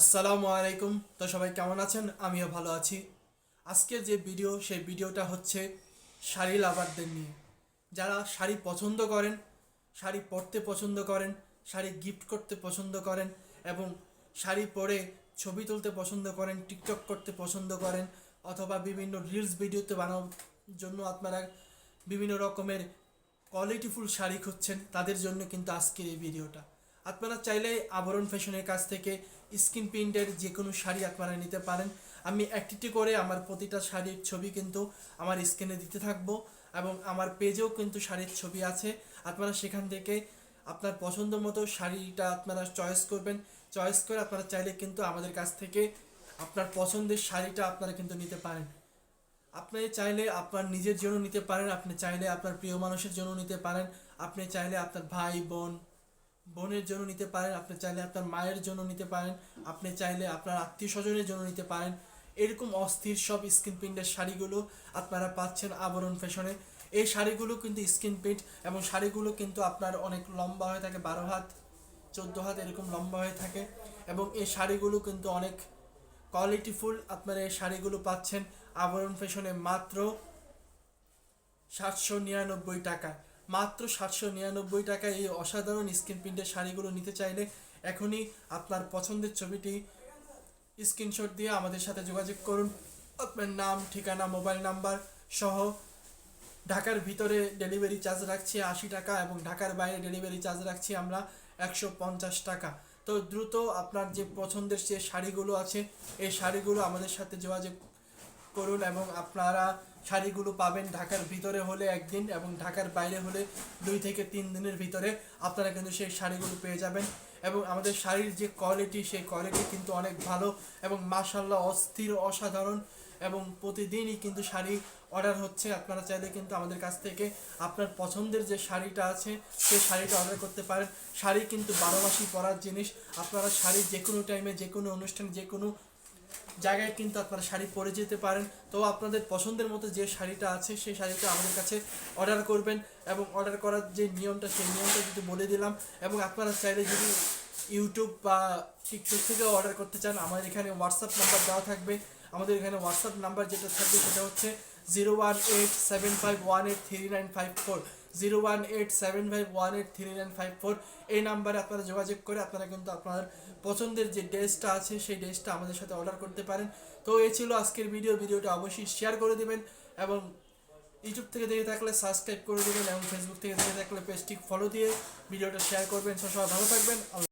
আসসালামু আলাইকুম। তো সবাই কেমন আছেন? আমিও ভালো আছি। আজকের যে ভিডিও, সেই ভিডিওটা হচ্ছে শাড়ি লাভারদের নিয়ে। যারা শাড়ি পছন্দ করেন, শাড়ি পরতে পছন্দ করেন, শাড়ি গিফট করতে পছন্দ করেন এবং শাড়ি পরে ছবি তুলতে পছন্দ করেন টিকটক করতে পছন্দ করেন অথবা বিভিন্ন রিলস ভিডিওতে বানানোর জন্য আপনারা বিভিন্ন রকমের কোয়ালিটিফুল শাড়ি খুঁজছেন, তাদের জন্য কিন্তু আজকের এই ভিডিওটা। আপনারা চাইলে আবরণ ফ্যাশনের কাছ থেকে স্কিন প্রিন্টের যে কোনো শাড়ি আপনারা নিতে পারেন। আমি একটিটি করে আমার প্রতিটা শাড়ির ছবি কিন্তু আমার স্ক্রিনে দিতে থাকব এবং আমার পেজেও কিন্তু শাড়ির ছবি আছে। আপনারা সেখান থেকে আপনার পছন্দ মতো শাড়িটা আপনারা চয়েস করবেন। চয়েস করে আপনারা চাইলে কিন্তু আমাদের কাছ থেকে আপনার পছন্দের শাড়িটা আপনারা কিন্তু নিতে পারেন। আপনি চাইলে আপনার নিজের জন্য নিতে পারেন, আপনি চাইলে আপনার প্রিয় মানুষের জন্য নিতে পারেন, আপনি চাইলে আপনার ভাই, বোন বোনের জন্য নিতে পারেন, আপনি চাইলে আপনার মায়ের জন্য নিতে পারেন, আপনি চাইলে আপনার আত্মীয় স্বজনের জন্য নিতে পারেন। এরকম অস্থির সব স্কিন প্রিন্টের শাড়িগুলো আপনারা পাচ্ছেন আবরণ ফ্যাশনে এই শাড়িগুলো কিন্তু স্কিন প্রিন্ট এবং শাড়িগুলো কিন্তু আপনার অনেক লম্বা হয়ে থাকে, বারো হাত, চোদ্দ হাত এরকম লম্বা হয়ে থাকে এবং এই শাড়িগুলো কিন্তু অনেক কোয়ালিটিফুল আপনারা এই শাড়িগুলো পাচ্ছেন আবরণ ফ্যাশনে মাত্র সাতশো নিরানব্বই টাকা। মাত্র সাতশো নিরানব্বই টাকায় এই অসাধারণ স্ক্রিন প্রিন্টের শাড়িগুলো নিতে চাইলে এখনই আপনার পছন্দের ছবিটি স্ক্রিনশট দিয়ে আমাদের সাথে যোগাযোগ করুন। আপনার নাম, ঠিকানা, মোবাইল নাম্বার সহ ঢাকার ভিতরে ডেলিভারি চার্জ রাখছি আশি টাকা এবং ঢাকার বাইরে ডেলিভারি চার্জ রাখছি আমরা একশো পঞ্চাশ টাকা। তো দ্রুত আপনার যে পছন্দের যে শাড়িগুলো আছে, এই শাড়িগুলো আমাদের সাথে যোগাযোগ করুন এবং আপনারা শাড়িগুলো পাবেন ঢাকার ভিতরে হলে একদিন এবং ঢাকার বাইরে হলে দুই থেকে তিন দিনের ভিতরে আপনারা কিন্তু সেই শাড়িগুলো পেয়ে যাবেন। এবং আমাদের শাড়ির যে কোয়ালিটি সেই কোয়ালিটি কিন্তু অনেক ভালো এবং মাশাল্লাহ অস্থির, অসাধারণ এবং প্রতিদিনই কিন্তু শাড়ি অর্ডার হচ্ছে। আপনারা চাইলে কিন্তু আমাদের কাছ থেকে আপনার পছন্দের যে শাড়িটা আছে, সেই শাড়িটা অর্ডার করতে পারেন। শাড়ি কিন্তু বারো মাসই পরার জিনিস। আপনারা শাড়ি যে কোনো টাইমে যে কোনো অনুষ্ঠানে যে কোনো জায়গায় কিন্তু আপনারা শাড়ি পরে যেতে পারেন। তো আপনাদের পছন্দের মতো যে শাড়িটা আছে, সেই শাড়িটা আমাদের কাছে অর্ডার করবেন এবং অর্ডার করার যে নিয়মটা, সেই নিয়মটা যদি বলে দিলাম এবং আপনারা চাইলে যদি ইউটিউব বা টিকটক থেকে অর্ডার করতে চান, আমাদের এখানে হোয়াটসঅ্যাপ নাম্বার দেওয়া থাকবে। আমাদের এখানে হোয়াটসঅ্যাপ নাম্বার যেটা থাকবে সেটা হচ্ছে zero one eight seven five one eight three nine five four zero one eight seven five one eight three nine five four. এই নাম্বারে আপনারা যোগাযোগ করে আপনারা কিন্তু আপনার পছন্দের যে ড্রেসটা আছে, সেই ড্রেসটা আমাদের সাথে অর্ডার করতে পারেন। তো এই ছিল আজকের ভিডিও। ভিডিওটা অবশ্যই শেয়ার করে দেবেন এবং ইউটিউব থেকে দেখে থাকলে সাবস্ক্রাইব করে দেবেন এবং ফেসবুক থেকে দেখে থাকলে পেজটি ফলো দিয়ে ভিডিওটা শেয়ার করবেন। সব ভালো থাকবেন।